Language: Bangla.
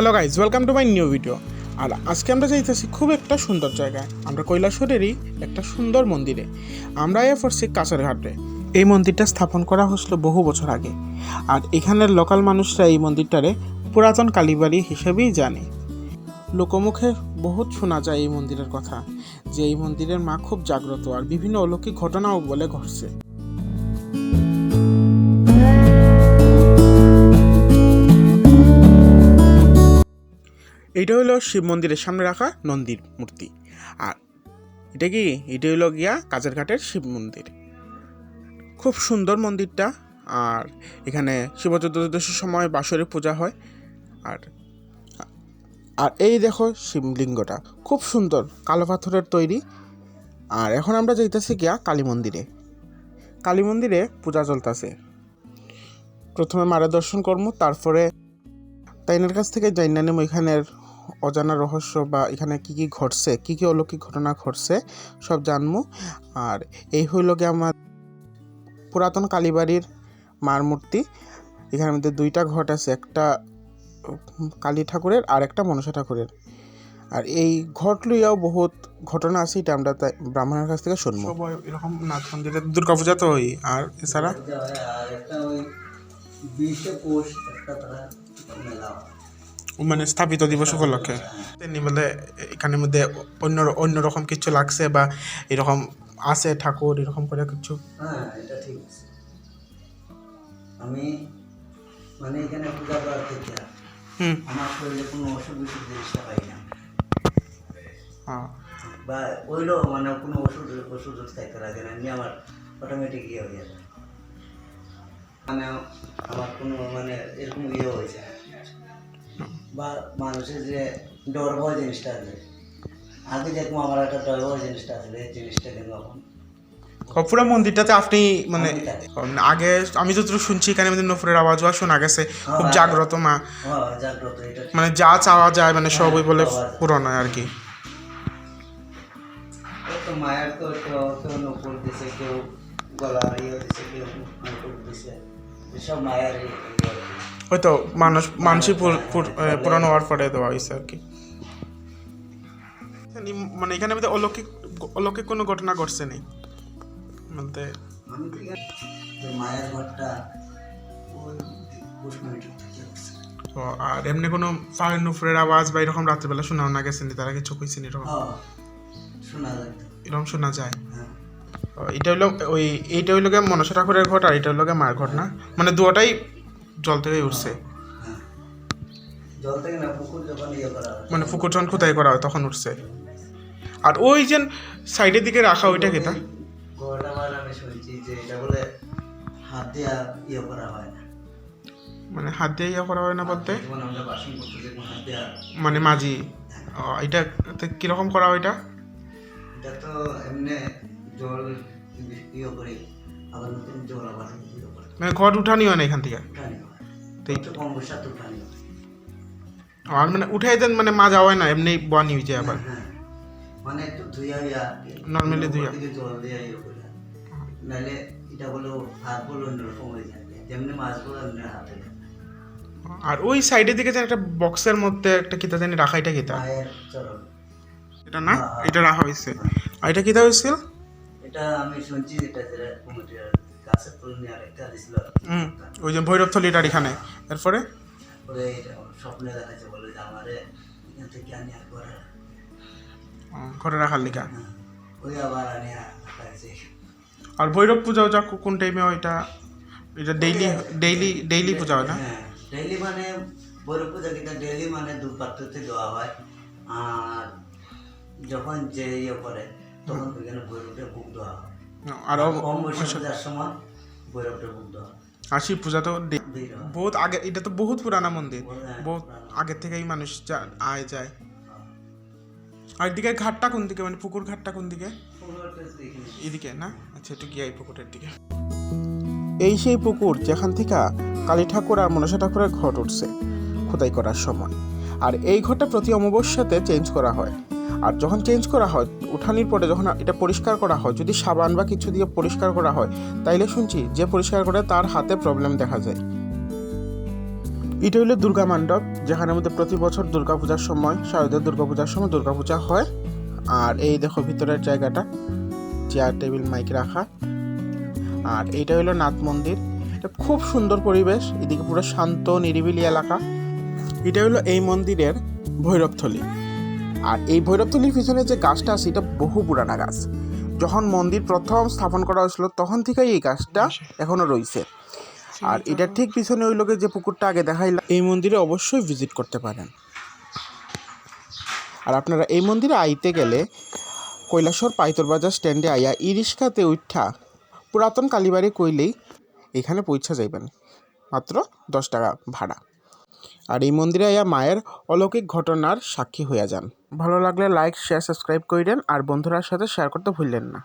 Hello guys welcome to my new video আর আজকে আমরা যাইতেছি খুব একটা সুন্দর জায়গায়। আমরা কৈলাসরেরই একটা সুন্দর মন্দিরে। আমরা এ পড়ছি কাছের ঘাটে এই মন্দিরটা স্থাপন করা হয়েছিল বহু বছর আগে। আর এখানের লোকাল মানুষরা এই মন্দিরটারে পুরাতন কালীবাড়ি হিসেবেই জানে। লোকমুখে বহুত শোনা যায় এই মন্দিরের কথা, যে এই মন্দিরের মা খুব জাগ্রত, আর বিভিন্ন অলৌকিক ঘটনাও বলে ঘটছে। এইটা হলো শিব মন্দিরের সামনে রাখা নন্দীর মূর্তি। আর এটা কি? এটা হলো গিয়া কাজের ঘাটের শিব মন্দির। খুব সুন্দর মন্দিরটা। আর এখানে শিব চতুর্দশীর সময় বাসরে পূজা হয়। আর আর এই দেখো শিবলিঙ্গটা। খুব সুন্দর কালো পাথরের তৈরি। আর এখন আমরা যাইতেছি গিয়া কালী মন্দিরে। কালী মন্দিরে পূজা চলতেছে। প্রথমে মারা দর্শন করব তারপরে তাইনের কাছ থেকে জাইনা নেব এখানের অজানা রহস্য বা এখানে কি কি ঘটছে কি কি অলৌকিক ঘটনা ঘটছে সব জানব আর এই হইল গিয়ে আমার পুরাতন কালীবাড়ির মার মূর্তি। এখানের মধ্যে দুইটা ঘট আছে একটা কালী ঠাকুরের আর একটা মনসা ঠাকুরের। আর এই ঘট লইয়াও বহুত ঘটনা আছে এটা আমরা তাই ব্রাহ্মণের কাছ থেকে শুনব এরকম নাচ মন্দিরে দুর্গা পূজা তো ওই আর এছাড়া? একটা ওই বিশে পৌষ একটা মেলা। মানে স্থাপিত দিবস উপলক্ষে। তেমনি বলে এখানের মধ্যে অন্য অন্যরকম কিছু লাগছে বা এরকম আছে ঠাকুর এরকম করে কিছু? হ্যাঁ এটা ঠিক আছে। আমি মানে এখানে পূজা করার থেকে হুম। আমার শরীরে কোনো অসুখ বিসুখ জিনিসটা পাই না। বা ওইলো মানে কোনো ওষুধ ওষুধ খাইতে লাগে না এমনি আমার অটোমেটিক ইয়ে হয়ে যায়। মানে আমার কোনো মানে এরকম ইয়ে হয়েছে বা মানুষের যে ডর ভয় জিনিসটা আছে আগে যেরকম আমার একটা ডর ভয় জিনিসটা আছে এই জিনিসটা কিন্তু এখন ও, পুরো মন্দিরটাতে আপনি মানে আগে আমি যতটুকু শুনছি এখানে মধ্যে নফরের আওয়াজও শোনা গেছে খুব জাগ্রত মা। হ্যাঁ জাগ্রত এটা ঠিক। মানে যা চাওয়া যায় মানে সবই বলে পূরণ হয় আর কি। মায়ের তো কেউ কেউ নকুল দিছে কেউ গলার ইয়ে দিছে কেউ দিছে। হয়তো মানুষ মানসিক পুরানো হওয়ার পরে দেওয়া হয়েছে আর কি। মানে এখানে মধ্যে অলৌকিক অলৌকিক কোনো ঘটনা ঘটছে নেই বলতে আমি ঠিক আছে যে মায়ের ঘরটা ওই পুষ মিনিটের থেকে উঠছে। তো আর এমনি কোনো ফাইন নুফরের আওয়াজ বা এরকম রাত্রিবেলা শোনাও না গেছেন তারা কিছু কইছেন এরকম? শোনা এরকম শোনা যায়? হ্যাঁ। এটা হইল ওই এইটা হইল গিয়ে মনসা ঠাকুরের ঘট আর এটা হইল গিয়ে মায়ের ঘট না? মানে দুটাই জল থেকে উঠছে। ইয়ে মানে পুকুর যখন খোদাই করা হয় তখন উঠছে। আর ওই যে সাইডের দিকে রাখা ওইটা কেতা ইয়ে মানে হাত দিয়ে ইয়া করা হয় না বলতে? মানে মাঝি ও, এটা কীরকম করা হয় এটা? এটা তো এমনি জল ইয়ে করে আবার নতুন জল আবার ইয়ে করে মানে ঘর উঠানি হয় না এখান থেকে? হয়। কম বসাতে উঠানি আর মানে উঠাই দেন মানে মা যাওয়াই না এমনি বানি হয়ে যায় আবার? হ্যাঁ মানে একটু ধুইয়া ইয়া Normally ধুইয়া। দিকে জল দিয়ে ইয়ে করে নাহলে এটা বলে হাত বলে অন্যরকম হয়ে যায় যেমনি মাছ বলে এমনি হাতে। আর ওই সাইডের দিকে যে একটা বক্সের মধ্যে একটা কিতা জানি রাখা এটা কিতা? এটা না? এটা রাখা হয়েছে। আর এটা কিতা হয়েছিল? এটা আমি শুনছি যেটা যেটা কমিটির কাছে ফুল নিয়ে আরেকটা দিছিল হুম ওই যে ভৈরবথলিটার এখানে। এরপরে? ওরে স্বপ্নে দেখাচ্ছে বলে যে আমারে এখান থেকে আনি আর করে ঘরে রাখার লিখা হ্যাঁ, ওই আবার আনি আর ভৈরব পূজাও যা কোন টাইমে ওইটা এটা? ডেইলি ডেইলি ডেইলি পূজা হয় না? হ্যাঁ ডেইলি মানে বৈরব পূজা কিন্তু ডেইলি মানে দু পাত্রতে দেওয়া হয়। আর যখন যে ইয়ে করে তখন ওইখানে বৈরবটা বুক দেওয়া হয়। আর কম বয়সে পূজার সময় দেওয়া হয়। পূজা তো হয়। বহুত আগে এটা তো বহুত পুরানা মন্দির। হ্যাঁ, বহুত পুরানো। আগে থেকেই মানুষ আয় যায়। আর এদিকে ঘাটটা কোন দিকে? মানে পুকুর ঘাটটা কোন দিকে? এদিকে না? আচ্ছা একটু গিয়ে পুকুরের দিকে। এই সেই পুকুর যেখান থেকে কালী ঠাকুর আর মনসা ঠাকুরের ঘট উঠছে খোদাই করার সময়। আর এই ঘরটা প্রতি অমাবস্যাতে চেঞ্জ করা হয়। আর যখন চেঞ্জ করা হয়, উঠানির পরে যখন এটা পরিষ্কার করা হয়, যদি সাবান বা কিছু দিয়ে পরিষ্কার করা হয়, তাইলে শুনছি যে পরিষ্কার করে তার হাতে প্রবলেম দেখা যায়। এটা হলো দুর্গা মণ্ডপ, যেখানের মধ্যে প্রতি বছর দুর্গাপূজার সময়, শারদীয় দুর্গাপূজার সময় দুর্গাপূজা হয়। আর এই দেখো ভিতরের জায়গাটা চেয়ার টেবিল মাইক রাখা। আর এইটা হলো নাথ মন্দির। এটা খুব সুন্দর পরিবেশ, এদিকে পুরো শান্ত, নিরিবিলি এলাকা। এটা হলো এই মন্দিরের ভৈরবথলি। আর এই ভৈরবথলির পিছনে যে গাছটা আছে এটা বহু পুরানা গাছ। যখন মন্দির প্রথম স্থাপন করা হয়েছিল তখন থেকেই এই গাছটা এখনও রয়েছে। আর এটার ঠিক পিছনে ওই লোকের যে পুকুরটা আগে দেখাইলাম এই মন্দিরে অবশ্যই ভিজিট করতে পারেন। আর আপনারা এই মন্দিরে আইতে গেলে কৈলাসর পাইতর বাজার স্ট্যান্ডে আইয়া ই রিক্সাতে উঠা পুরাতন কালীবাড়ি কইলেই এখানে পৌঁছা যাইবেন। মাত্র দশ টাকা ভাড়া। আর এই মন্দিরে আইয়া মায়ের অলৌকিক ঘটনার সাক্ষী হইয়া যান। ভালো লাগলে লাইক শেয়ার সাবস্ক্রাইব করিলেন আর বন্ধুরার সাথে শেয়ার করতে ভুললেন না।